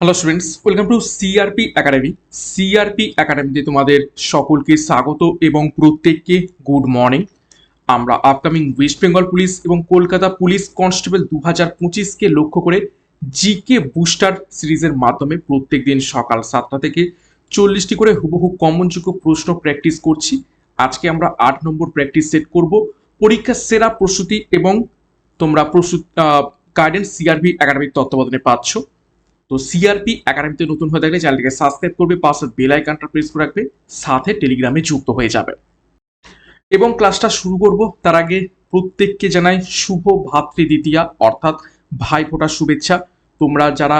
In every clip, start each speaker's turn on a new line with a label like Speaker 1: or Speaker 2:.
Speaker 1: Hello students welcome to CRP academy CRP একাডেমিতে তোমাদের সকলকে স্বাগত এবং প্রত্যেককে গুড মর্নিং আমরা আপকামিং ওয়েস্ট বেঙ্গল পুলিশ এবং কলকাতা পুলিশ কনস্টেবল দু হাজার পঁচিশকে লক্ষ্য করে জিকে বুস্টার সিরিজের মাধ্যমে প্রত্যেক দিন সকাল সাতটা থেকে চল্লিশটি করে হুবহু কমনযোগ্য প্রশ্ন প্র্যাকটিস করছি। আজকে আমরা আট নম্বর প্র্যাকটিস সেট করব। পরীক্ষার সেরা প্রস্তুতি এবং তোমরা প্রস্তুত গাইডেন্স সিআরপি একাডেমির তত্ত্বাবধানে পাচ্ছ। তো সিআরপি একাডেমিতে নতুন হয়ে থাকলে চ্যানেলটিকে সাবস্ক্রাইব করবে, পাশে বেল আইকনটা প্রেস করে রাখবে, সাথে টেলিগ্রামে যুক্ত হয়ে যাবে। এবং ক্লাসটা শুরু করব তার আগে প্রত্যেককে জানাই শুভ ভাতৃ দ্বিতীয়া, অর্থাৎ ভাই ফোটার শুভেচ্ছা। তোমরা যারা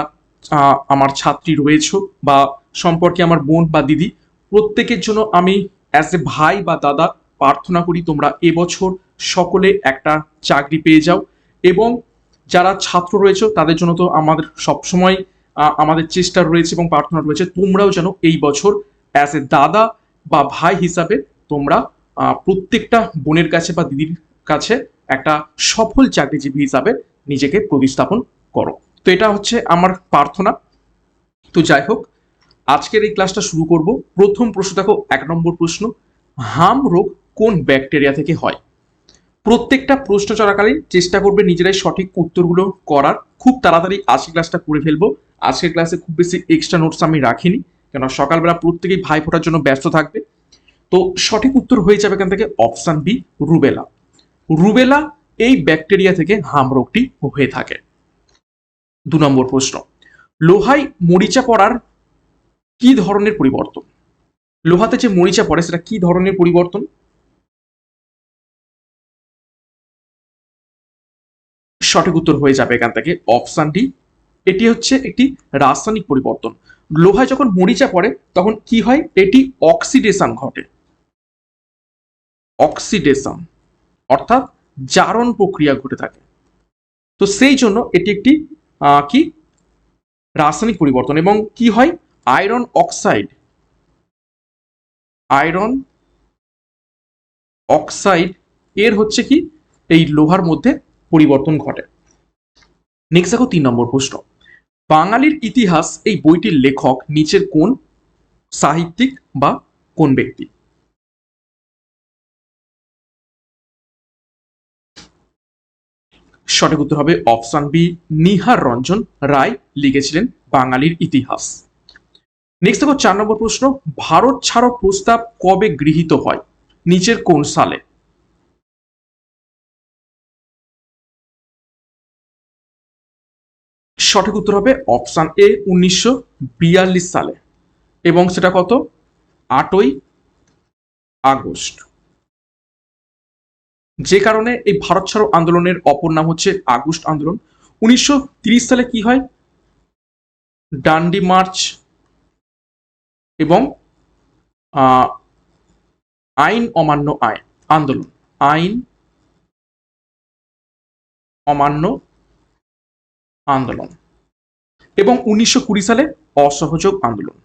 Speaker 1: আমার ছাত্রী রয়েছো বা সম্পর্কে আমার বোন বা দিদি, প্রত্যেকের জন্য আমি অ্যাজ এ ভাই বা দাদা প্রার্থনা করি তোমরা এবছর সকলে একটা চাকরি পেয়ে যাও। এবং যারা ছাত্র রয়েছে তাদের জন্য তো আমাদের সবসময় আমাদের চেষ্টা রয়েছে এবং প্রার্থনা রয়েছে, তোমরাও যেন এই বছর অ্যাজ এ দাদা বা ভাই হিসাবে তোমরা প্রত্যেকটা বোনের কাছে বা দিদির কাছে একটা সফল চাকরিজীবী হিসাবে নিজেকে প্রতিস্থাপন করো। তো এটা হচ্ছে আমার প্রার্থনা। তো যাই হোক, আজকের এই ক্লাসটা শুরু করব। প্রথম প্রশ্ন দেখো, এক নম্বর প্রশ্ন, হাম রোগ কোন ব্যাকটেরিয়া থেকে হয়? প্রত্যেকটা প্রশ্ন চলাকালীন চেষ্টা করবে নিজেরাই সঠিক উত্তরগুলো করার। খুব তাড়াতাড়ি আজকের ক্লাসটা করে ফেলব। আজকের ক্লাসে খুব বেশি এক্সট্রা নোটস আমি রাখিনি কেন সকালবেলা প্রত্যেকেই ভাই ফোটার জন্য ব্যস্ত থাকবে। তো সঠিক উত্তর হয়ে যাবে এখান থেকে অপশান বি রুবেলা রুবেলা এই ব্যাকটেরিয়া থেকে হাম রোগটি হয়ে থাকে। দু নম্বর প্রশ্ন, লোহায় মরিচা পড়ার কি ধরনের পরিবর্তন? লোহাতে যে মরিচা পড়ে, সেটা কি ধরনের পরিবর্তন? সঠিক উত্তর হয়ে যাবে এখান থেকে অপশান ডি এটি হচ্ছে একটি রাসায়নিক পরিবর্তন। লোহায় যখন মরিচা পড়ে, তখন কি হয়? এটি অক্সিডেশন ঘটে। অক্সিডেশন, অর্থাৎ জারণ প্রক্রিয়া ঘটে থাকে। তো সেই জন্য এটি একটি কি? রাসায়নিক পরিবর্তন এবং কি হয়? আয়রন অক্সাইড আয়রন অক্সাইড এর হচ্ছে কি? এই লোহার মধ্যে পরিবর্তন ঘটে। নেক্সট দেখো তিন নম্বর প্রশ্ন। বাঙালির ইতিহাস এই বইটির লেখক নিচের কোন সাহিত্যিক বা কোন ব্যক্তি? সঠিক উত্তর হবে অপশন বি নিহার রঞ্জন রায় লিখেছিলেন বাঙালির ইতিহাস। নেক্সট দেখো, চার নম্বর প্রশ্ন, ভারত ছাড়ো প্রস্তাব কবে গৃহীত হয়? নিচের কোন সালে? সঠিক উত্তর হবে অপশন এ উনিশশো বিয়াল্লিশ সালে। এবং সেটা কত? আটই আগস্ট। যে কারণে এই ভারত ছাড়ো আন্দোলনের অপর নাম হচ্ছে আগস্ট আন্দোলন। উনিশশো সালে কি হয়? ডান্ডি মার্চ এবং আইন অমান্য আইন আন্দোলন। আইন অমান্য আন্দোলন। এবং উনিশশো কুড়ি সালে অসহযোগ আন্দোলন।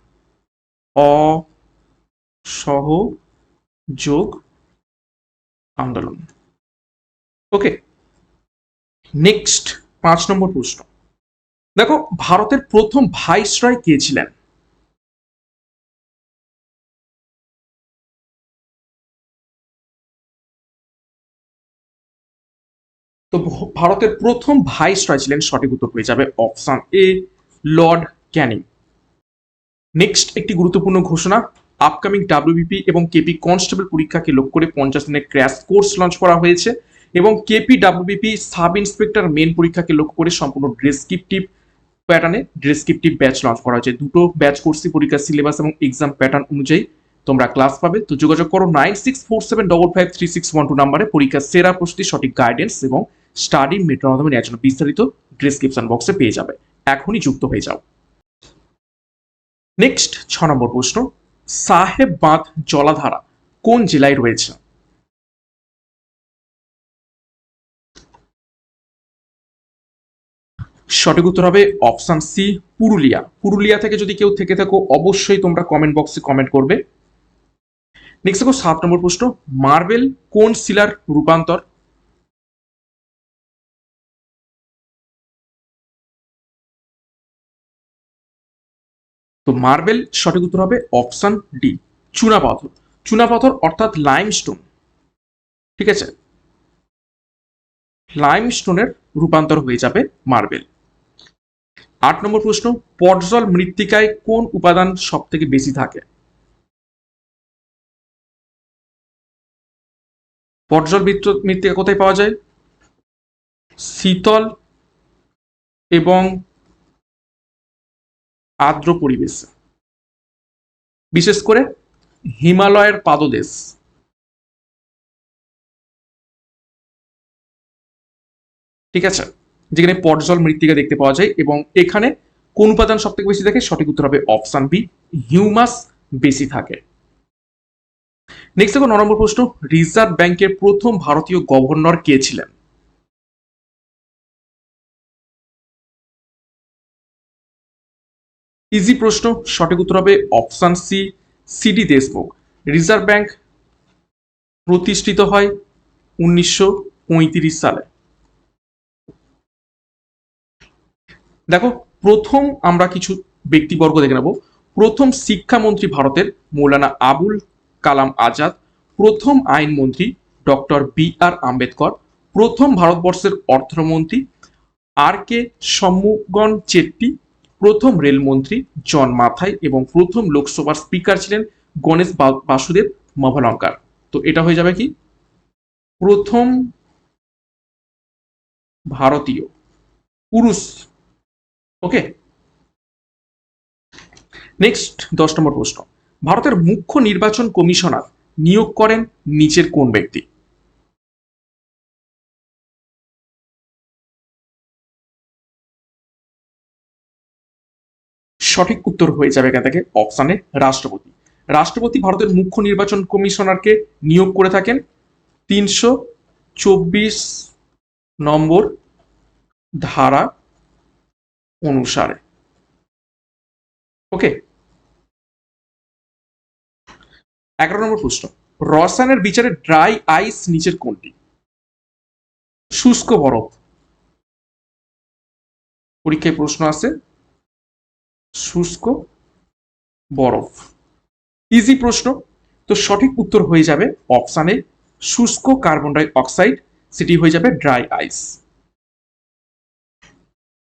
Speaker 1: অসহযোগ আন্দোলন। ওকে, নেক্সট পাঁচ নম্বর প্রশ্ন। দেখো, ভারতের প্রথম ভাইসরয় কে ছিলেন? তো ভারতের প্রথম ভাইসরয় ছিলেন সঠিক উত্তর হয়ে যাবে option A Lord Canning next একটি গুরুত্বপূর্ণ ঘোষণা আপকামিং ডাব্লিউবিপি এবং কেপি কনস্টেবল পরীক্ষাকে লক্ষ্য করে পঞ্চাশ দিনের ক্র্যাশ কোর্স লঞ্চ করা হয়েছে এবং KP WBP sub inspector main পরীক্ষাকে লক্ষ্য করে সম্পূর্ণ ডেসক্রিপটিভ প্যাটার্নে ডেসক্রিপটিভ ব্যাচ লঞ্চ করা হয়েছে। দুটো ব্যাচ কোর্সই পরীক্ষার সিলেবাস এবং এক্সাম প্যাটার্ন অনুযায়ী তোমরা ক্লাস পাবে। তো যোগাযোগ করো nine six four seven double five three six one two নাম্বারে পরীক্ষার সেরা প্রস্তুতি সঠিক গাইডেন্স এবং স্টাডি মেটের মাধ্যমে নেওয়ার জন্য বিস্তারিত ডিসক্রিপশন বক্সে পেয়ে যাবে। এখনই যুক্ত হয়ে যাও। নেক্সট ছ নম্বর প্রশ্ন, সাহেব বাঁধ জলাধারা কোন জেলায় রয়েছে? সঠিক উত্তর হবে অপশন সি পুরুলিয়া। পুরুলিয়া থেকে যদি কেউ থেকে থাকো, অবশ্যই তোমরা কমেন্ট বক্সে কমেন্ট করবে। নেক্সট দেখো, সাত নম্বর প্রশ্ন, মার্বেল কোন শিলার রূপান্তর? তো মার্বেল সঠিক উত্তর হবে অপশন ডি চুনাপাথর চুনাপাথর অর্থাৎ লাইমস্টোন ঠিক আছে? লাইমস্টোনের রূপান্তর হয়ে যাবে মার্বেল। আট নম্বর প্রশ্ন, পটজল মৃত্তিকায় কোন উপাদান সব থেকে বেশি থাকে? পটজল মৃত্তিকা কোথায় পাওয়া যায়? শীতল এবং আর্দ্র পরিবেশে। বিশেষ করে হিমালয়ের পাদদেশ। ঠিক আছে? যেখানে পটজল মৃত্তিকা দেখতে পাওয়া যায় এবং এখানে কোন উপাদান সব থেকে বেশি থাকে? সঠিক উত্তর হবে অপশন বি, হিউমাস বেশি থাকে। নেক্সট দেখো নম্বর প্রশ্ন, রিজার্ভ ব্যাংকের প্রথম ভারতীয় গভর্নর কে ছিলেন? ইজি প্রশ্ন, সঠিক উত্তর হবে option C CD Deshmukh reserve bank প্রতিষ্ঠিত হয় উনিশশো পঁয়ত্রিশ সালে। দেখো, প্রথম আমরা কিছু ব্যক্তিবর্গ দেখে নেব। প্রথম শিক্ষামন্ত্রী ভারতের মৌলানা আবুল কালাম আজাদ, প্রথম আইনমন্ত্রী ডক্টর বি আর আম্বেদকর, প্রথম ভারতবর্ষের অর্থমন্ত্রী আর কে সম্মুগন চেট্টি প্রথম রেলমন্ত্রী জন মাথাই এবং প্রথম লোকসভার স্পিকার ছিলেন গণেশ বাসুদেব মভালঙ্কার। তো এটা হয়ে যাবে কি? প্রথম ভারতীয়, পুরুষ। ওকে? নেক্সট, দশ নম্বর প্রশ্ন। ভারতের মুখ্য নির্বাচন কমিশনার নিয়োগ করেন নিচের কোন ব্যক্তি? সঠিক উত্তর হয়ে যাবে এখান থেকে অপশানে রাষ্ট্রপতি। রাষ্ট্রপতি ভারতের মুখ্য নির্বাচন কমিশনারকে নিয়োগ করে থাকেন তিনশো চব্বিশ নম্বর ধারা অনুসারে। ওকে এগারো নম্বর প্রশ্ন। রসায়নের বিচারে ড্রাই আইস নিচের কোনটি? শুষ্ক বরফ। পরীক্ষায় প্রশ্ন আছে শুষ্ক বরফ? ইজি প্রশ্ন। তো সঠিক উত্তর হয়ে যাবে অপশানে শুষ্ক কার্বন ডাই অক্সাইড সেটি হয়ে যাবে ড্রাই আইস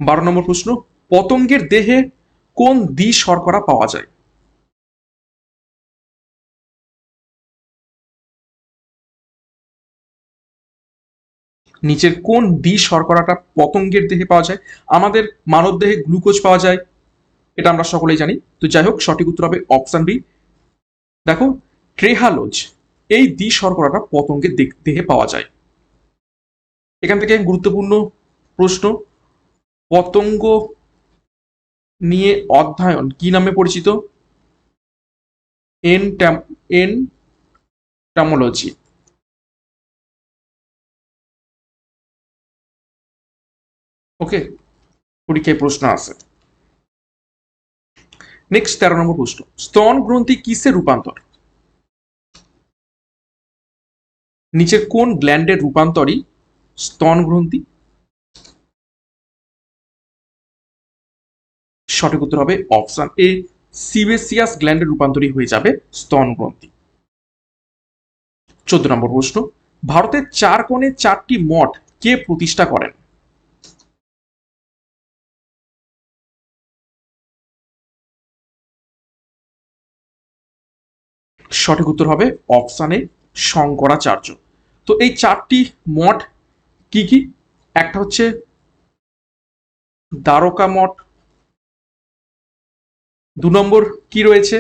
Speaker 1: বারো নম্বর প্রশ্ন, পতঙ্গের দেহে কোন দ্বি শর্করা পাওয়া যায়? নিচের কোন দ্বি শর্করাটা পতঙ্গের দেহে পাওয়া যায়? আমাদের মানব দেহে গ্লুকোজ পাওয়া যায় এটা আমরা সকলেই জানি। তো যাই হোক, সঠিক উত্তর হবে অপশন বি দেখো ট্রেহালোজ এই দ্বি শর্করাটা পতঙ্গের দেহে পাওয়া যায়। এখান থেকে গুরুত্বপূর্ণ প্রশ্ন, পতঙ্গ নিয়ে অধ্যয়ন কি নামে পরিচিত? এন এন টামোলজি ওকে পরীক্ষায় প্রশ্ন আছে নেক্সট তেরো নম্বর প্রশ্ন। স্তন গ্রন্থি কিসের রূপান্তর? নিচের কোন গ্ল্যান্ডের রূপান্তরই স্তন গ্রন্থি? সঠিক উত্তর হবে অপশন এ সিবেসিয়াস গ্ল্যান্ডের রূপান্তরী হয়ে যাবে স্তন গ্রন্থি। চোদ্দ নম্বর প্রশ্ন, ভারতের চার কোণে চারটি মঠ কে প্রতিষ্ঠা করেন? সঠিক উত্তর হবে অপশানে শঙ্করাচার্য। তো এই চারটি মঠ কি কি? একটা হচ্ছে দ্বারকা মঠ, দু নম্বর কি রয়েছে?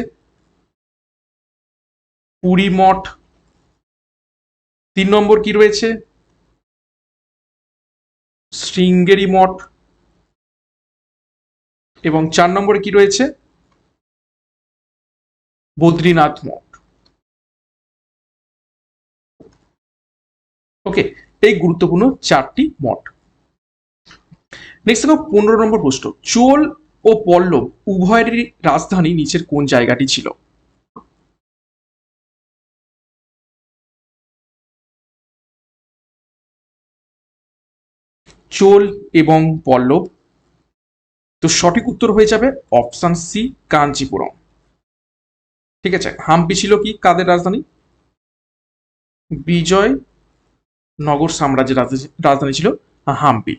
Speaker 1: পুরী মঠ, তিন নম্বর কি রয়েছে? শৃঙ্গেরি মঠ এবং চার নম্বরে কি রয়েছে? বদ্রীনাথ মঠ। ওকে এই গুরুত্বপূর্ণ চারটি মঠ। নেক্সট দেখো, পনেরো নম্বর প্রশ্ন। চোল ও পল্লব উভয়েরই রাজধানী নিচের কোন জায়গাটি ছিল? চোল এবং পল্লব। তো সঠিক উত্তর হয়ে যাবে অপশন সি কাঞ্চিপুরম। ঠিক আছে, হাম্পি ছিল কি? কাদের রাজধানী? বিজয় নগর সাম্রাজ্যের রাজধানী- ছিল হাম্পি।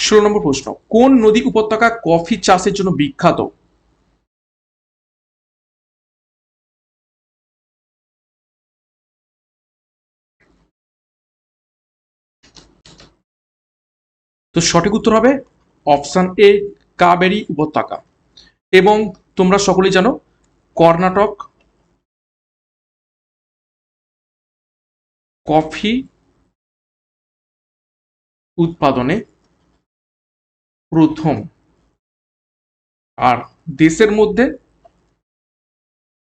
Speaker 1: ষোলো নম্বর প্রশ্ন, কোন নদী উপত্যকা কফি চাষের জন্য বিখ্যাত? তো সঠিক উত্তর হবে অপশন এ, কাবেরী উপত্যকা। এবং তোমরা সকলেই জানো কর্ণাটক কফি উৎপাদনে প্রথম। আর দেশের মধ্যে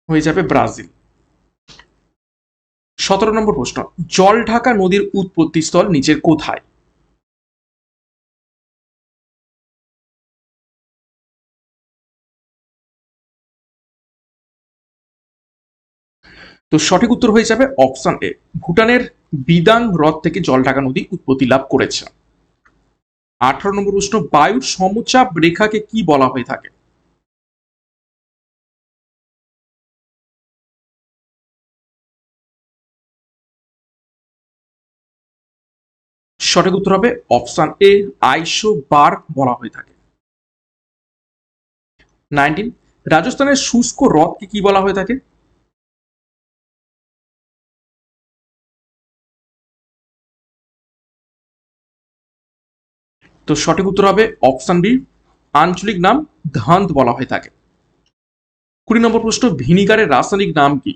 Speaker 1: হয়ে যাবে ব্রাজিল। সতেরো নম্বর প্রশ্ন, জল ঢাকা নদীর উৎপত্তি স্থল নিচের কোথায়? তো সঠিক উত্তর হয়ে যাবে অপশন এ। ভুটানের বিদাং হ্রদ থেকে জলঢাকা নদী উৎপত্তি লাভ করেছে। আঠারো নম্বর প্রশ্ন বায়ুর সমচাপ রেখাকে কি বলা হয়ে থাকে? সঠিক উত্তর হবে অপশন এ আইসো বার বলা হয়ে থাকে। নাইনটিন, রাজস্থানের শুষ্ক হ্রদকে কি বলা হয়ে থাকে? তো সঠিক উত্তর হবে অপশন বি আঞ্চলিক নাম ধান্ত বলা হয়ে থাকে। কুড়ি নম্বর প্রশ্ন, ভিনিগারের রাসায়নিক নাম কি?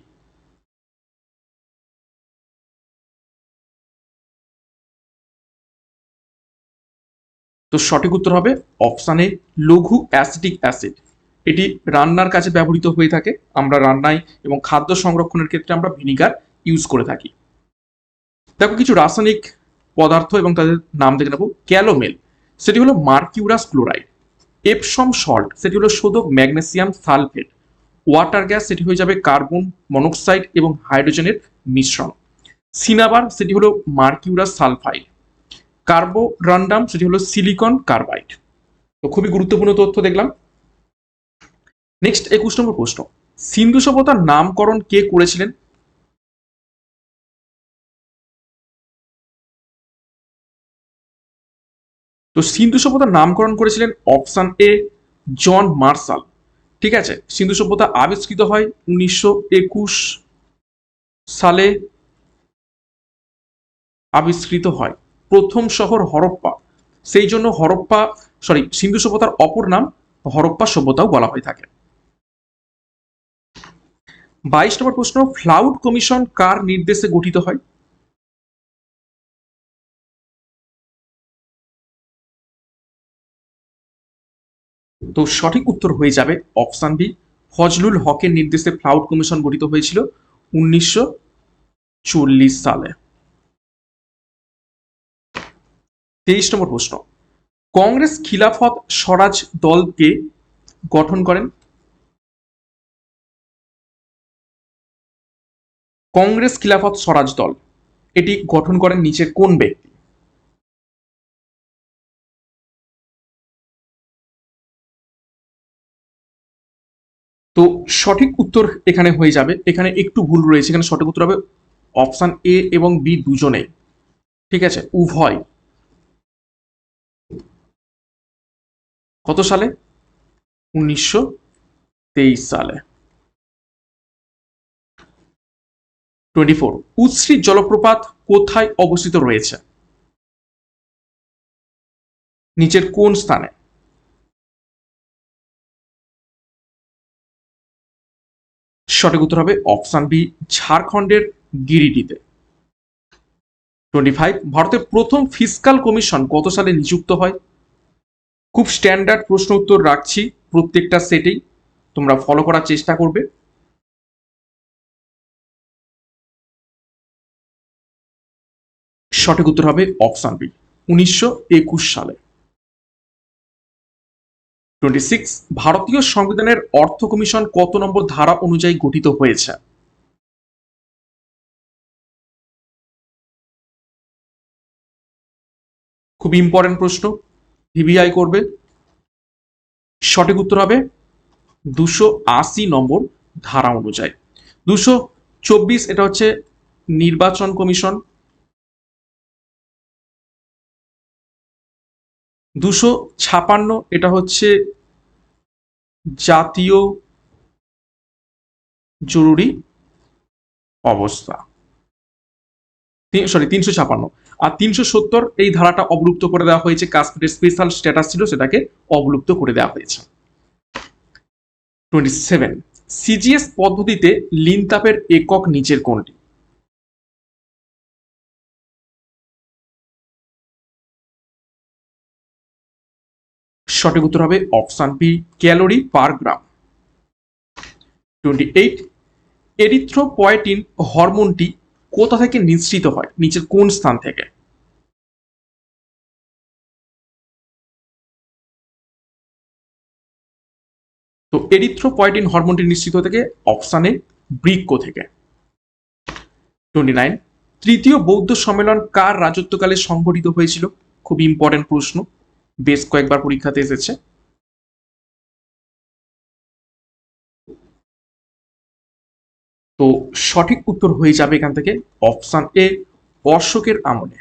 Speaker 1: তো সঠিক উত্তর হবে অপশন লঘু অ্যাসিটিক অ্যাসিড এটি রান্নার কাজে ব্যবহৃত হয়ে থাকে। আমরা রান্নায় এবং খাদ্য সংরক্ষণের ক্ষেত্রে আমরা ভিনিগার ইউজ করে থাকি। দেখো কিছু রাসায়নিক পদার্থ এবং তাদের নাম দেখে নেব। ক্যালোমেল। সেটি হলো মার্কিউরাস ক্লোরাইড, এপসম সল্ট, সেটি হলো শোধক ম্যাগনেসিয়াম সালফেট। ওয়াটার গ্যাস, সেটি হয়ে যাবে কার্বন মনোক্সাইড এবং হাইড্রোজেনের মিশ্রণ। সিনাবার, সেটি হলো মার্কিউরাস সালফাইড। কার্বোরান্ডাম, সেটি হলো সিলিকন কার্বাইড। তো খুবই গুরুত্বপূর্ণ তথ্য দেখলাম। নেক্সট একুশ নম্বর প্রশ্ন। সিন্ধু সভ্যতার নামকরণ কে করেছিলেন? তো সিন্ধু সভ্যতার নামকরণ করেছিলেন অপশন এ জন মার্শাল ঠিক আছে? সিন্ধু সভ্যতা আবিষ্কৃত হয় উনিশশো একুশ সালে আবিষ্কৃত হয়। প্রথম শহর হরপ্পা। সেই জন্য হরপ্পা সরি সিন্ধু সভ্যতার অপর নাম হরপ্পা সভ্যতাও বলা হয়ে থাকে। বাইশ নম্বর প্রশ্ন, ফ্লাউড কমিশন কার নির্দেশে গঠিত হয়? তো সঠিক উত্তর হয়ে যাবে অপশন বি ফজলুল হকের নির্দেশে ফ্লাউড কমিশন গঠিত হয়েছিল উনিশশো চল্লিশ সালে। তেইশ নম্বর প্রশ্ন। কংগ্রেস খিলাফত স্বরাজ দলকে গঠন করেন? কংগ্রেস খিলাফত স্বরাজ দল। এটি গঠন করেন নিচের কোন ব্যক্তি? তো সঠিক উত্তর এখানে হয়ে যাবে। এখানে একটু ভুল রয়েছে, এখানে সঠিক উত্তর হবে অপশন এ এবং বি দুজনেই। ঠিক আছে, উভয়। কত সালে? উনিশশো তেইশ সালে। Twenty four. উৎসৃত জলপ্রপাত কোথায় অবস্থিত রয়েছে? নিচের কোন স্থানে? সঠিক উত্তর হবে অপশন বি, ঝাড়খণ্ডের গিরিডিতে টোয়েন্টি ফাইভ, ভারতের প্রথম ফিসকাল কমিশন কত সালে নিযুক্ত হয়? খুব স্ট্যান্ডার্ড প্রশ্ন উত্তর রাখছি প্রত্যেকটা সেটেই, তোমরা ফলো করার চেষ্টা করবে। সঠিক উত্তর হবে অপশন বি, উনিশশো একুশ সালে। টোয়েন্টি সিক্স ভারতীয় সংবিধানের অর্থ কমিশন কত নম্বর ধারা অনুযায়ী গঠিত হয়েছে? খুব ইম্পর্টেন্ট প্রশ্ন। ভিভিআই করবে। সঠিক উত্তর হবে দুশো আশি নম্বর ধারা অনুযায়ী। দুশো চব্বিশ, এটা হচ্ছে নির্বাচন কমিশন। দুশো ছাপান্ন, এটা হচ্ছে জাতীয় জরুরি অবস্থা। সরি তিনশো ছাপান্ন। আর তিনশো সত্তর এই ধারাটা অবলুপ্ত করে দেওয়া হয়েছে কাশ্মীরের স্পেশাল স্ট্যাটাস ছিল, সেটাকে অবলুপ্ত করে দেওয়া হয়েছে। টোয়েন্টি সেভেন সিজিএস পদ্ধতিতে লিনতাপের একক নিচের কোনটি? সঠিক উত্তর হবে option B, calorie per gram. Twenty eight erythropoietin হরমোনটি কোথা থেকে নিঃসৃত হয়? নিচের কোন স্থান থেকে? তো এরিথ্রোপয়েটিন হরমোনটি নিশ্চিত থেকে অপশানে বৃক্ক থেকে। টোয়েন্টি নাইন তৃতীয় বৌদ্ধ সম্মেলন কার রাজত্বকালে সংঘটিত হয়েছিল? খুব ইম্পর্টেন্ট প্রশ্ন। বেশ কয়েকবার পরীক্ষাতে এসেছে। তো সঠিক উত্তর হয়ে যাবে এখান থেকে অপশান এ, অশোকের আমলে।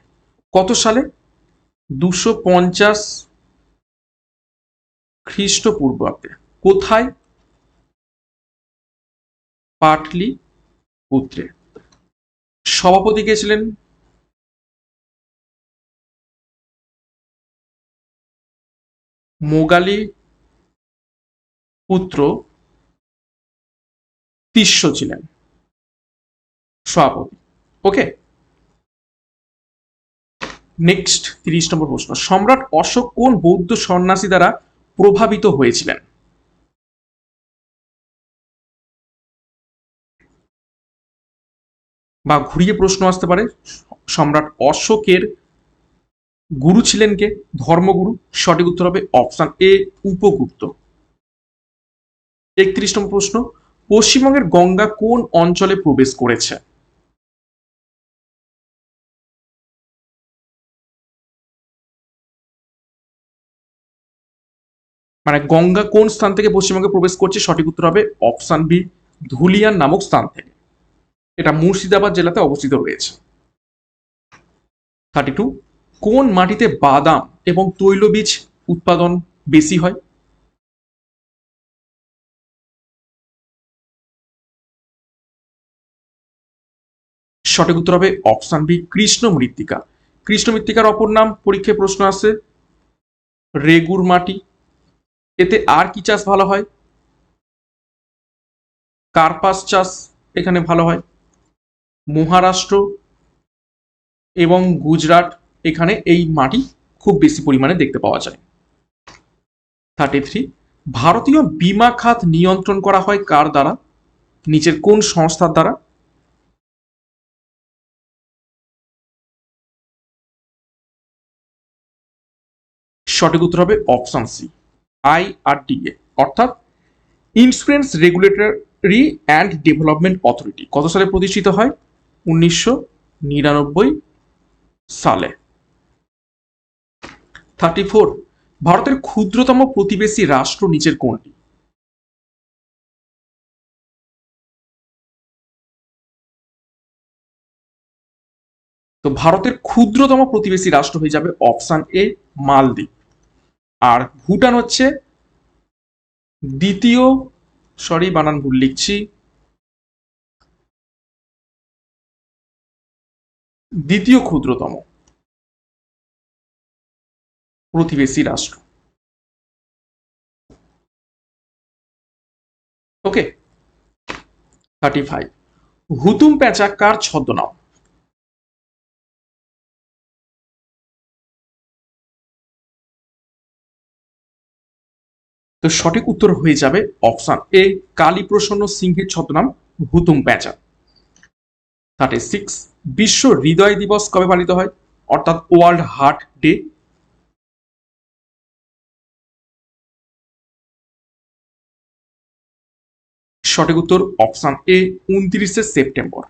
Speaker 1: কত সালে? দুশো পঞ্চাশ খ্রিস্টপূর্বাব্দে। কোথায়? পাটলি পুত্রে সভাপতি কে ছিলেন? মোগালি পুত্র তিস্য ছিলেন। সভাপতি। ওকে নেক্সট তিরিশ নম্বর প্রশ্ন। সম্রাট অশোক কোন বৌদ্ধ সন্ন্যাসী দ্বারা প্রভাবিত হয়েছিলেন? বা ঘুরিয়ে প্রশ্ন আসতে পারে। সম্রাট অশোকের গুরু ছিলেন কে? ধর্মগুরু। সঠিক উত্তর হবে অপশন এ, উপগুপ্ত। একত্রিশ নম্বর প্রশ্ন, পশ্চিমবঙ্গের গঙ্গা কোন অঞ্চলে প্রবেশ করেছে? মানে গঙ্গা কোন স্থান থেকে পশ্চিমবঙ্গে প্রবেশ করছে? সঠিক উত্তর হবে অপশন বি, ধুলিয়ান নামক স্থান থেকে। এটা মুর্শিদাবাদ জেলাতে অবস্থিত রয়েছে। থার্টি টু কোন মাটিতে বাদাম এবং তৈলবীজ উৎপাদন বেশি হয়? সঠিক উত্তর হবে অপশন বি কৃষ্ণ মৃত্তিকা কৃষ্ণ মৃত্তিকার অপর নাম, পরীক্ষায় প্রশ্ন আছে রেগুর মাটি। এতে আর কি চাষ ভালো হয়? কার্পাস চাষ এখানে ভালো হয়। মহারাষ্ট্র এবং গুজরাট এখানে এই মাটি খুব বেশি পরিমাণে দেখতে পাওয়া যায়। থার্টি থ্রি ভারতীয় বিমা খাত নিয়ন্ত্রণ করা হয় কার দ্বারা? নিচের কোন সংস্থার দ্বারা? সঠিক উত্তর হবে অপশন সি আই আইআরডিএ অর্থাৎ insurance regulatory and development authority কত সালে প্রতিষ্ঠিত হয়? উনিশশো নিরানব্বই সালে। থার্টি ফোর ভারতের ক্ষুদ্রতম প্রতিবেশী রাষ্ট্র নিচের কোনটি? তো ভারতের ক্ষুদ্রতম প্রতিবেশী রাষ্ট্র হয়ে যাবে অপশান এ মালদ্বীপ। আর ভুটান হচ্ছে দ্বিতীয় সরি বানান ভুল লিখছি। দ্বিতীয় ক্ষুদ্রতম। প্রতিবেশী রাষ্ট্র। ওকে থার্টি ফাইভ হুতুম প্যাঁচা কার ছদ্মনাম? তো সঠিক উত্তর হয়ে যাবে অপশন এ কালী প্রসন্ন সিংহের ছদ্মনাম, হুতুম প্যাঁচা। থার্টি সিক্স বিশ্ব হৃদয় দিবস কবে পালিত হয়? অর্থাৎ ওয়ার্ল্ড হার্ট ডে সঠিক উত্তর অপশন এ, উনত্রিশে সেপ্টেম্বর।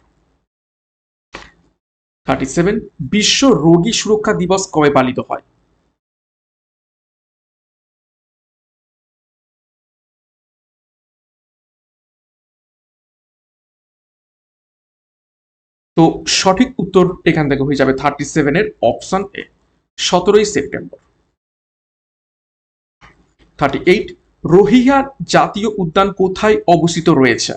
Speaker 1: থার্টি সেভেন, বিশ্ব রোগী সুরক্ষা দিবস কবে পালিত হয়? তো সঠিক উত্তর এখান থেকে হয়ে যাবে থার্টি সেভেনের অপশন এ, সতেরোই সেপ্টেম্বর। থার্টি এইট রোহিঙ্গা জাতীয় উদ্যান কোথায় অবস্থিত রয়েছে?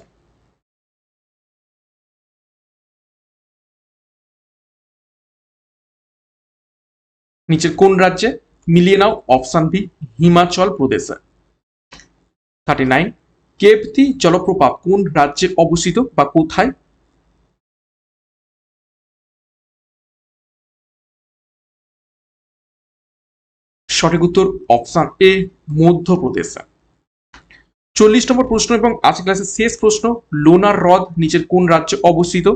Speaker 1: নিচের কোন রাজ্যে? মিলিয়ে নাও অপশন বি, হিমাচল প্রদেশে। থার্টি নাইন কেপতি জলপ্রপাত কোন রাজ্যে অবস্থিত বা কোথায়? সঠিক উত্তর অপশন এ, মধ্যপ্রদেশে। চল্লিশ নম্বর প্রশ্ন এবং আজ ক্লাসের শেষ প্রশ্ন, লোনার হ্রদ নিচের কোন রাজ্যে অবস্থিত?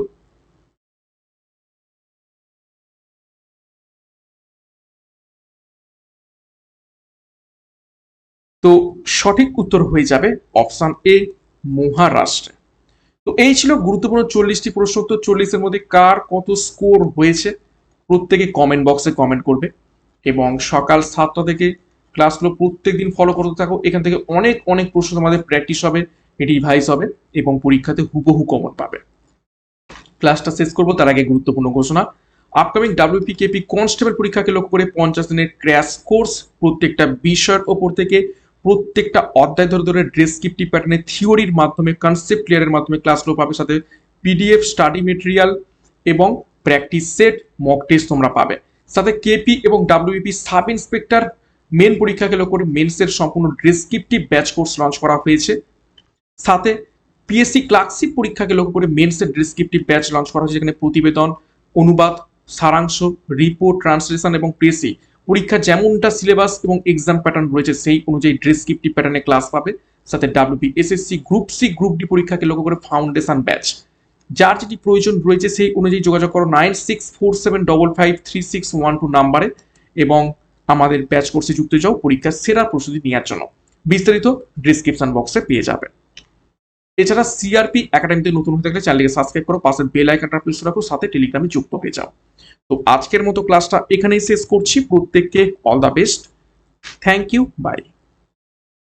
Speaker 1: তো সঠিক উত্তর হয়ে যাবে অপশন এ, মহারাষ্ট্রে। তো এই ছিল গুরুত্বপূর্ণ চল্লিশটি প্রশ্ন উত্তর। চল্লিশের মধ্যে কার কত স্কোর হয়েছে? প্রত্যেকে কমেন্ট বক্সে কমেন্ট করবে এবং সকাল সাতটা থেকে ক্লাসগুলো প্রত্যেক দিন ফলো করতে থাকো। এখান থেকে অনেক অনেক প্রশ্ন তোমাদের প্র্যাকটিস হবে রিভাইজ হবে এবং পরীক্ষাতে হুবহু কমন পাবে। ক্লাসটা শেষ করব, তার আগে গুরুত্বপূর্ণ ঘোষণা। আপকামিং ডাব্লিউপি কেপি কনস্টেবল পরীক্ষাকে লক্ষ্য করে পঞ্চাশ দিনের ক্র্যাশ কোর্স প্রত্যেকটা বিষয়ের ওপর থেকে প্রত্যেকটা অধ্যায় ধরে ধরে ডেসক্রিপটিভ প্যাটার্নের থিওরির মাধ্যমে কনসেপ্ট ক্লিয়ারের মাধ্যমে ক্লাসগুলো পাবে। সাথে পিডিএফ স্টাডি মেটেরিয়াল এবং প্র্যাকটিস সেট মক টেস্ট তোমরা পাবে। সাথে কেপি এবং ডাব্লিউপি সাব ইন্সপেক্টর মেন পরীক্ষাকে লক্ষ্য করে মেন্সের সম্পূর্ণ ডেসক্রিপটিভ ব্যাচ কোর্স লঞ্চ করা হয়েছে। সাথে পিএসসি ক্লার্কশিপ পরীক্ষাকে লক্ষ্য করে মেন্সের ডেসক্রিপটিভ ব্যাচ লঞ্চ করা হয়েছে, যেখানে প্রতিবেদন, অনুবাদ, সারাংশ রিপোর্ট ট্রান্সলেশন এবং প্রেসি পরীক্ষা যেমনটা সিলেবাস এবং এক্সাম প্যাটার্ন রয়েছে, সেই অনুযায়ী ডেসক্রিপটিভ প্যাটার্নে ক্লাস পাবে। সাথে WP SSC group C group D পরীক্ষাকে লক্ষ্য করে ফাউন্ডেশন ব্যাচ যার যেটি প্রয়োজন রয়েছে, সেই অনুযায়ী যোগাযোগ করো nine six four seven double five three six one two নাম্বারে এবং আমাদের ব্যাচ কোর্সে যুক্ত যাও, পরীক্ষার সেরা প্রস্তুতি নেওয়ার জন্য। বিস্তারিত ডিসক্রিপশন বক্সে পেয়ে যাবে। এছাড়া সিআরপি একাডেমিতে নতুন হয়ে গেলে চ্যানেলকে সাবস্ক্রাইব করো, পাশে বেল আইকনটা প্রেস রাখো, সাথে টেলিগ্রামে যুক্ত হয়ে যাও। তো আজকের মতো ক্লাসটা এখানেই শেষ করছি। প্রত্যেককে all the best thank you bye